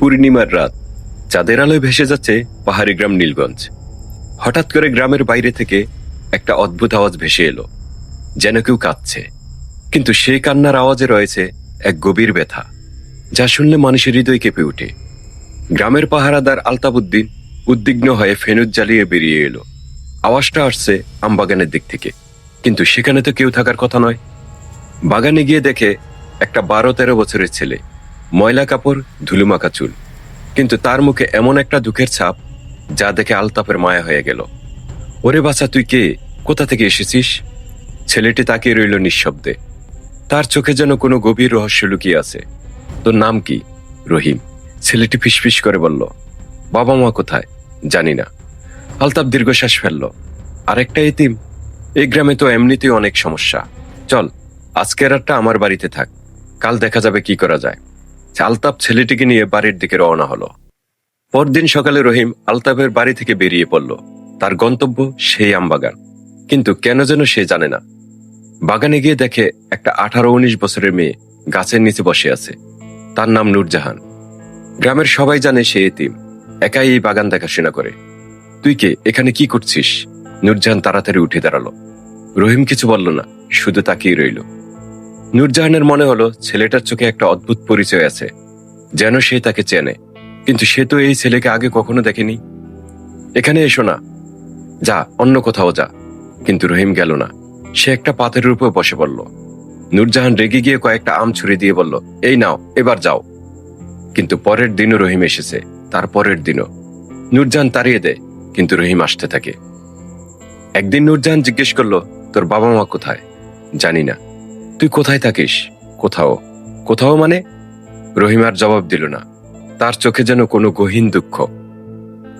পূর্ণিমার রাত। চাঁদের আলোয় ভেসে যাচ্ছে পাহাড়ি গ্রাম নীলগঞ্জ। হঠাৎ করে গ্রামের বাইরে থেকে একটা অদ্ভুত আওয়াজ ভেসে এলো, যেন কেউ কাঁদছে। কিন্তু সেই কান্নার আওয়াজে রয়েছে এক গভীর ব্যথা, যা শুনলে মানুষের হৃদয় কেঁপে ওঠে। গ্রামের পাহারাদার আলতাবুদ্দিন উদ্বিগ্ন হয়ে ফেনুজ জ্বালিয়ে বেরিয়ে এলো। আওয়াজটা আসছে আমবাগানের দিক থেকে, কিন্তু সেখানে তো কেউ থাকার কথা নয়। বাগানে গিয়ে দেখে একটা বারো তেরো বছরের ছেলে ময়লা কাপড় ধুলুমাখা চুল কিন্তু তার মুখে এমন একটা দুঃখের ছাপ, যা দেখে আলতাপের মায়া হয়ে গেল। ওরে বাছা, তুই কে? কোথা থেকে এসেছিস? ছেলেটি তাকিয়ে রইল নিঃশব্দে। তার চোখে যেন কোনো গভীর রহস্য লুকিয়ে আছে। তোর নাম কি? রহিম। ছেলেটি ফিসফিস করে বলল, বাবা মা কোথায়? জানি না। আলতাপ দীর্ঘশ্বাস ফেলল, আরেকটা এতিম? এই গ্রামে তো এমনিতেই অনেক সমস্যা। চল, আজকের রাতটা আমার বাড়িতে থাক। কাল দেখা যাবে কি করা যায়। আলতাপ ছেলেটিকে নিয়ে বাড়ির দিকে রওনা হলো। পরদিন সকালে রহিম আলতাপের বাড়ি থেকে বেরিয়ে পড়ল। তার গন্তব্য সেই আমবাগান। কিন্তু কেন যেন সে জানে না। বাগানে গিয়ে দেখে একটা আঠারো উনিশ বছরের মেয়ে গাছের নিচে বসে আছে। তার নাম নূরজাহান। গ্রামের সবাই জানে সে এতিম। একাই এই বাগান দেখাশোনা করে। তুই কে? এখানে কি করছিস? নূরজাহান তাড়াতাড়ি উঠে দাঁড়াল। রহিম কিছু বলল না, শুধু তাকিয়ে রইল। নূরজাহানের মনে হলো ছেলেটার চোখে একটা অদ্ভুত পরিচয় আছে, যেন সে তাকে চেনে। কিন্তু সে তো এই ছেলেকে আগে কখনো দেখেনি। এখানে এসো না। যা, অন্য কোথাও যা। কিন্তু রহিম গেল না। সে একটা পাথরের উপর বসে পড়ল। নূরজাহান রেগে গিয়ে কয়েকটা আম ছুড়ে দিয়ে বলল, এই নাও, এবার যাও। কিন্তু পরের দিনও রহিম এসেছে, তার পরের দিনও। নূরজাহান তাড়িয়ে দেয়, কিন্তু রহিম আসতে থাকে। একদিন নূরজাহান জিজ্ঞেস করল, তোর বাবা মা কোথায়? জানি না। তুই কোথায় থাকিস? কোথাও। কোথাও মানে? রহিম আর জবাব দিল না। তার চোখে যেন কোনো গহীন দুঃখ।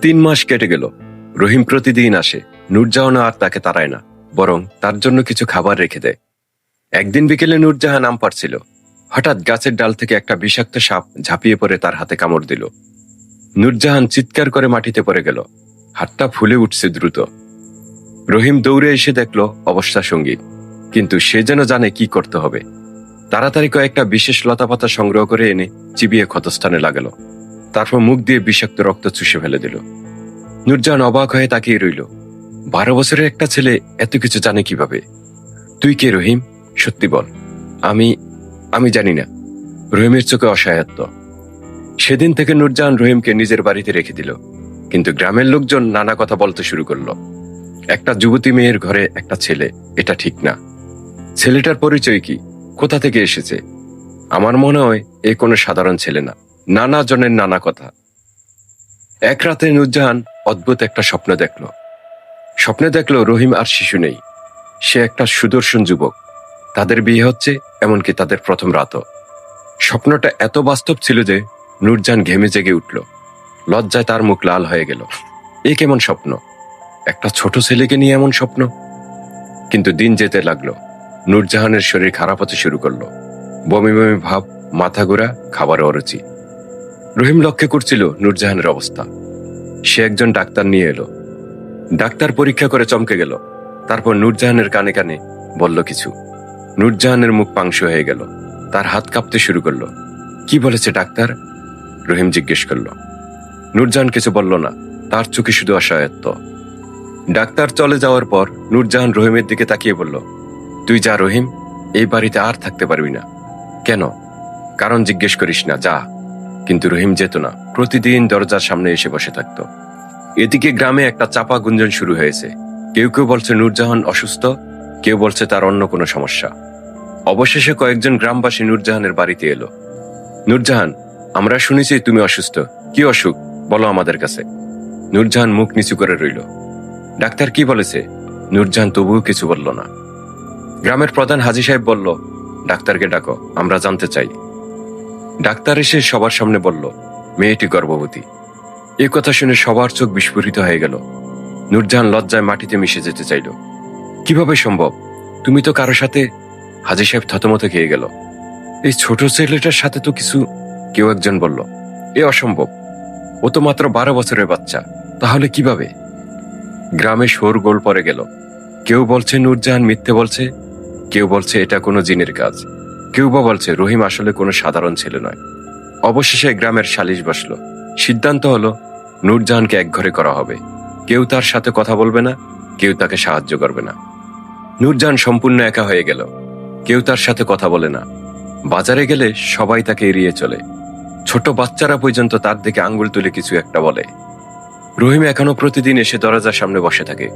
তিন মাস কেটে গেল। রহিম প্রতিদিন আসে। নূরজাহান আর তাকে তাড়ায় না। বরং তার জন্য কিছু খাবার রেখে দেয়। একদিন বিকেলে নূরজাহান আম পারছিল হঠাৎ গাছের ডাল থেকে একটা বিষাক্ত সাপ ঝাঁপিয়ে পড়ে তার হাতে কামড় দিল। নূরজাহান চিৎকার করে মাটিতে পড়ে গেল। হাতটা ফুলে উঠছে দ্রুত। রহিম দৌড়ে এসে দেখল, অবস্থা সংগীত কিন্তু সে যেন জানে কি করতে হবে। তাড়াতাড়ি কয়েকটা বিশেষ লতাপাতা সংগ্রহ করে এনে চিবিয়ে ক্ষতস্থানে লাগালো। তারপর মুখ দিয়ে বিষাক্ত রক্ত চুষে ফেলে দিল। নূরজাহান অবাক হয়ে তাকিয়ে রইল। বারো বছরের একটা ছেলে এত কিছু জানে কীভাবে? তুই কে রহিম? সত্যি বল। আমি আমি জানি না। রহিমের চোখে অসহায়ত্ব। সেদিন থেকে নূরজাহান রহিমকে নিজের বাড়িতে রেখে দিল। কিন্তু গ্রামের লোকজন নানা কথা বলতে শুরু করল। একটা যুবতী মেয়ের ঘরে একটা ছেলে, এটা ঠিক না। ছেলেটার পরিচয় কি? কোথা থেকে এসেছে? আমার মনে হয় এ কোনো সাধারণ ছেলে না। নানা জনের নানা কথা। এক রাতে নুরজাহান অদ্ভুত একটা স্বপ্ন দেখল। স্বপ্নে দেখল রহিম আর শিশু নেই। সে একটা সুদর্শন যুবক। তাদের বিয়ে হচ্ছে, এমনকি তাদের প্রথম রাতও। স্বপ্নটা এত বাস্তব ছিল যে নুরজান ঘেমে জেগে উঠল। লজ্জায় তার মুখ লাল হয়ে গেল। এ কেমন স্বপ্ন? একটা ছোট ছেলেকে নিয়ে এমন স্বপ্ন? কিন্তু দিন যেতে লাগল। নূরজাহানের শরীর খারাপ হতে শুরু করল। বমি বমি ভাব, মাথা ঘোরা, খাবার অরুচি। রহিম লক্ষ্য করছিল নূরজাহানের অবস্থা। সে একজন ডাক্তার নিয়ে এলো। ডাক্তার পরীক্ষা করে চমকে গেল। তারপর নূরজাহানের কানে কানে বলল কিছু। নূরজাহানের মুখ পাংশ হয়ে গেল। তার হাত কাঁপতে শুরু করল। কি বলেছে ডাক্তার? রহিম জিজ্ঞেস করল। নূরজাহান কিছু বলল না। তার চোখে শুধু অসহায়ত্ব। ডাক্তার চলে যাওয়ার পর নূরজাহান রহিমের দিকে তাকিয়ে বলল তুই যা রহিম, এই বাড়িতে আর থাকতে পারবি না। কেন? কারণ জিজ্ঞেস করিস না, যা। কিন্তু রহিম যেত না, প্রতিদিন দরজার সামনে এসে বসে থাকত। এদিকে গ্রামে একটা চাপা গুঞ্জন শুরু হয়েছে। কেউ কেউ বলছে, নূরজাহান অসুস্থ? কেউ বলছে, তার অন্য কোনো সমস্যা। অবশেষে কয়েকজন গ্রামবাসী নূরজাহানের বাড়িতে এলো। নূরজাহান, আমরা শুনেছি তুমি অসুস্থ। কি অসুখ? বলো আমাদের কাছে। নূরজাহান মুখ নিচু করে রইল। ডাক্তার কি বলেছে? নূরজাহান তবুও কিছু বলল না। গ্রামের প্রধান হাজি সাহেব বলল, ডাক্তারকে ডাকো, আমরা জানতে চাই। ডাক্তার এসে সবার সামনে বলল, মেয়েটি গর্ভবতী। এ কথা শুনে সবার চোখ বিস্ফোরিত হয়ে গেল। নূরজাহান লজ্জায় মাটিতে মিশে যেতে চাইল। কীভাবে সম্ভব? তুমি তো কারও সাথে? হাজি সাহেব থতমত খেয়ে গেল। এই ছোট ছেলেটার সাথে তো কিছু, কেউ একজন বলল, এ অসম্ভব। ও তো মাত্র বারো বছরের বাচ্চা, তাহলে কীভাবে? গ্রামে শোরগোল পড়ে গেল। কেউ বলছে, নূরজাহান মিথ্যে বলছে। কেউ বলছে এটা কোনো জিনের কাজ। কেউ বা বলছে রহিম আসলে কোনো সাধারণ ছেলে নয়। অবশেষে গ্রামের সালিশ বসল। সিদ্ধান্ত হলো, নূরজাহানকে এক ঘরে করা হবে। কেউ তার সাথে কথা বলবে না, কেউ তাকে সাহায্য করবে না। নূরজাহান সম্পূর্ণ একা হয়ে গেল। কেউ তার সাথে কথা বলে না। বাজারে গেলে সবাই তাকে এড়িয়ে চলে। ছোট বাচ্চারা পর্যন্ত তার দিকে আঙ্গুল তুলে কিছু একটা বলে। রহিম এখনও প্রতিদিন এসে দরজার সামনে বসে থাকে।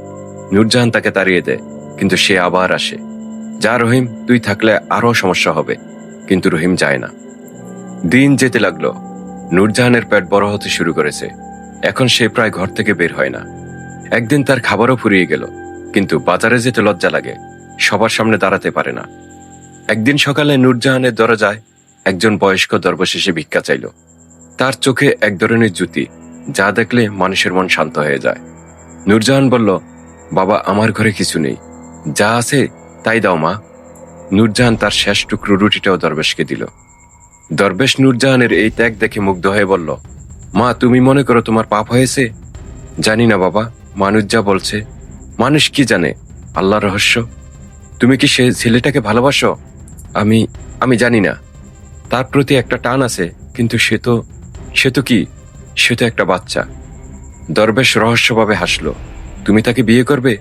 নূরজাহান তাকে তাড়িয়ে দেয়, কিন্তু সে আবার আসে। যা রহিম, তুই থাকলে আরও সমস্যা হবে। কিন্তু রহিম যায় না। দিন যেতে লাগল। নূরজাহানের পেট বড় হতে শুরু করেছে। এখন সে প্রায় ঘর থেকে বের হয় না। একদিন তার খাবারও ফুরিয়ে গেল। কিন্তু বাজারে যেতে লজ্জা লাগে। সবার সামনে দাঁড়াতে পারে না। একদিন সকালে নূরজাহানের দরজায় একজন বয়স্ক দরবশেষে ভিক্ষা চাইল। তার চোখে এক ধরনের জুতি যা দেখলে মানুষের মন শান্ত হয়ে যায়। নূরজাহান বলল, বাবা, আমার ঘরে কিছু নেই। যা আছে তাই দাও মা। নূরজাহান তার শেষ টুকরো রুটিটাও দরবেশকে দিল। দরবেশ নূরজাহানের এই ত্যাগ দেখে মুগ্ধ হয়ে বলল, মা, তুমি মনে করো তোমার পাপ হয়েছে? জানি না বাবা, মানুষ যা বলছে, মানুষ কি জানে? আল্লাহ রহস্য। তুমি কি সে ছেলেটাকে ভালোবাসো? আমি আমি জানি না। তার প্রতি একটা টান আছে, কিন্তু সে তো সে তো কি? সে তো একটা বাচ্চা। দরবেশ রহস্যভাবে হাসলো, তুমি তাকে বিয়ে করবে?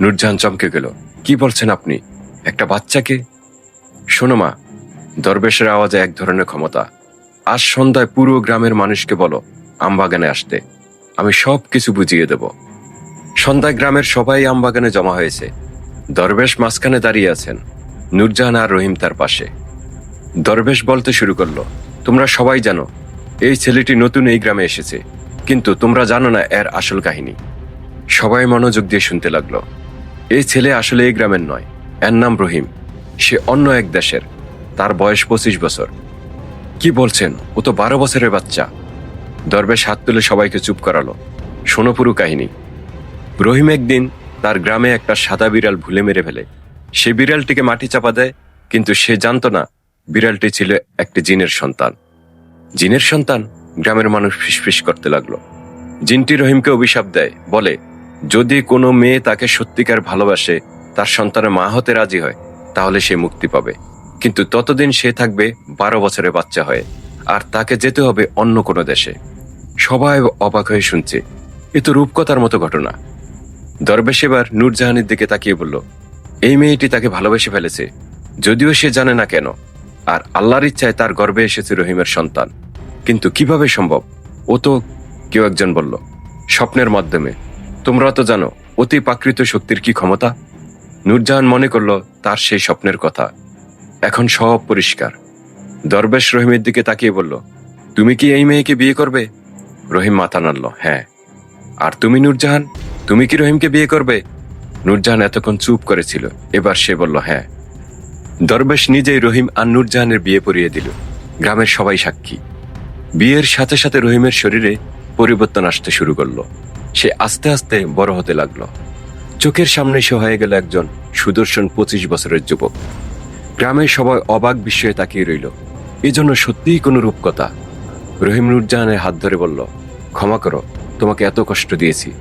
নূরজাহান চমকে গেল কি বলছেন আপনি? একটা বাচ্চাকে? শোনো মা, দরবেশের আওয়াজে এক ধরনের ক্ষমতা। আজ সন্ধ্যায় পুরো গ্রামের মানুষকে বলো, আমবাগানে আসতে। আমি সব কিছু বুঝিয়ে দেব। সন্ধ্যায় গ্রামের সবাই আমবাগানে জমা হয়েছে। দরবেশ মাঝখানে দাঁড়িয়ে আছেন। নূরজাহান আর রহিম তার পাশে। দরবেশ বলতে শুরু করল, তোমরা সবাই জানো, এই ছেলেটি নতুন এই গ্রামে এসেছে। কিন্তু তোমরা জানো না এর আসল কাহিনী। সবাই মনোযোগ দিয়ে শুনতে লাগল। এই ছেলে আসলে এই গ্রামের নয়, এর নাম রহিম। সে অন্য এক দেশের, তার বয়স পঁচিশ বছর। কি বলছেন? ও তো বারো বছরের বাচ্চা। দরবেশ হাত তুলে সবাইকে চুপ করালো। শোনো পুরো কাহিনী। রহিম একদিন তার গ্রামে একটা সাদা বিড়াল ভুলে মেরে ফেলে। সে বিড়ালটিকে মাটি চাপা দেয়, কিন্তু সে জানতো না বিড়ালটি ছিল একটি জিনের সন্তান। জিনের সন্তান গ্রামের মানুষ ফিসফিস করতে লাগল। জিনটি রহিমকে অভিশাপ দেয়, বলে যদি কোনো মেয়ে তাকে সত্যিকার ভালোবাসে, তার সন্তানের মা হতে রাজি হয়, তাহলে সে মুক্তি পাবে। কিন্তু ততদিন সে থাকবে বারো বছরের বাচ্চা হয়ে, আর তাকে যেতে হবে অন্য কোনো দেশে। সবাই অবাক হয়ে শুনছে, এ তো রূপকথার মতো ঘটনা। দরবেশ এবার নূরজাহানের দিকে তাকিয়ে বলল, এই মেয়েটি তাকে ভালোবেসে ফেলেছে, যদিও সে জানে না কেন, আর আল্লাহর ইচ্ছায় তার গর্বে এসেছে রহিমের সন্তান। কিন্তু কীভাবে সম্ভব? ও তো কেউ একজন বলল, স্বপ্নের মাধ্যমে। তোমরা তো জানো, অতি প্রাকৃত শক্তির কি ক্ষমতা? নূরজাহান মনে করল, তার সেই স্বপ্নের কথা। এখন সব পরিষ্কার। দরবেশ রহিমের দিকে তাকিয়ে বলল, তুমি কি এই মেয়েকে বিয়ে করবে? রহিম মাথা নাড়ল হ্যাঁ। আর তুমি নূরজাহান? তুমি কি রহিমকে বিয়ে করবে? নূরজাহান এতক্ষণ চুপ করেছিল। এবার সে বলল হ্যাঁ। দরবেশ নিজেই রহিম আর নূরজাহানের বিয়ে পরিয়ে দিল। গ্রামের সবাই সাক্ষী। বিয়ের সাথে সাথে রহিমের শরীরে পরিবর্তন আসতে শুরু করল। সে আস্তে আস্তে বড় হতে লাগল। চোখের সামনে সে হয়ে গেল একজন সুদর্শন পঁচিশ বছরের যুবক। গ্রামের সবাই অবাক বিস্ময়ে তাকিয়ে রইল। এজন্য সত্যিই কোনো রূপকথা। রহিম নুরজাহানের হাত ধরে বলল, ক্ষমা করো, তোমাকে এত কষ্ট দিয়েছি।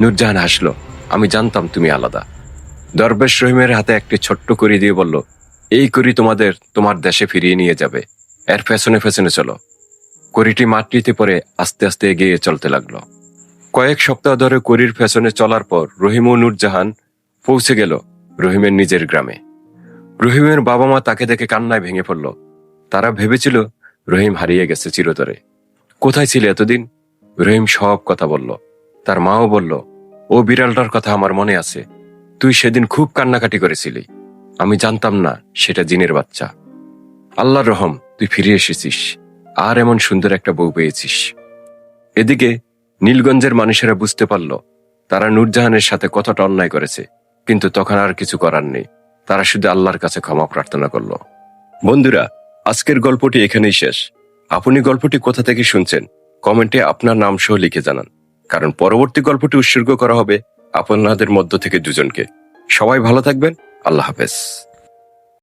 নুরজাহান হাসলো, আমি জানতাম তুমি আলাদা। দরবেশ রহিমের হাতে একটি ছোট্ট করি দিয়ে বলল, এই করি তোমাদের, তোমার দেশে ফিরিয়ে নিয়ে যাবে। এর পেছনে পেছনে চলো। করিটি মাটিতে পরে আস্তে আস্তে এগিয়ে চলতে লাগল। কয়েক সপ্তাহ ধরে করির ফ্যাশনে চলার পর রহিম ও নূরজাহান পৌঁছে গেল রহিমের নিজের গ্রামে। রহিমের বাবা মা তাকে দেখে কান্নায় ভেঙে পড়ল। তারা ভেবেছিল রহিম হারিয়ে গেছে চিরতরে। কোথায় ছিল এতদিন? রহিম সব কথা বলল। তার মাও বলল, ও বিড়ালটার কথা আমার মনে আছে। তুই সেদিন খুব কান্নাকাটি করেছিলি। আমি জানতাম না সেটা জিনের বাচ্চা। আল্লাহর রহম, তুই ফিরে এসেছিস। আর এমন সুন্দর একটা বউ পেয়েছিস। এদিকে নীলগঞ্জের মানুষেরা বুঝতে পারল, তারা নূরজাহানের সাথে কতটা অন্যায় করেছে, কিন্তু তখন আর কিছু করার নেই। তারা শুধু আল্লাহর কাছে ক্ষমা প্রার্থনা করল। বন্ধুরা, আজকের গল্পটি এখানেই শেষ। আপনি গল্পটি কোথা থেকে শুনছেন, কমেন্টে আপনার নাম সহ লিখে জানান। কারণ পরবর্তী গল্পটি উৎসর্গ করা হবে আপনাদের মধ্য থেকে দুজনকে। সবাই ভালো থাকবেন, আল্লাহ হাফেজ।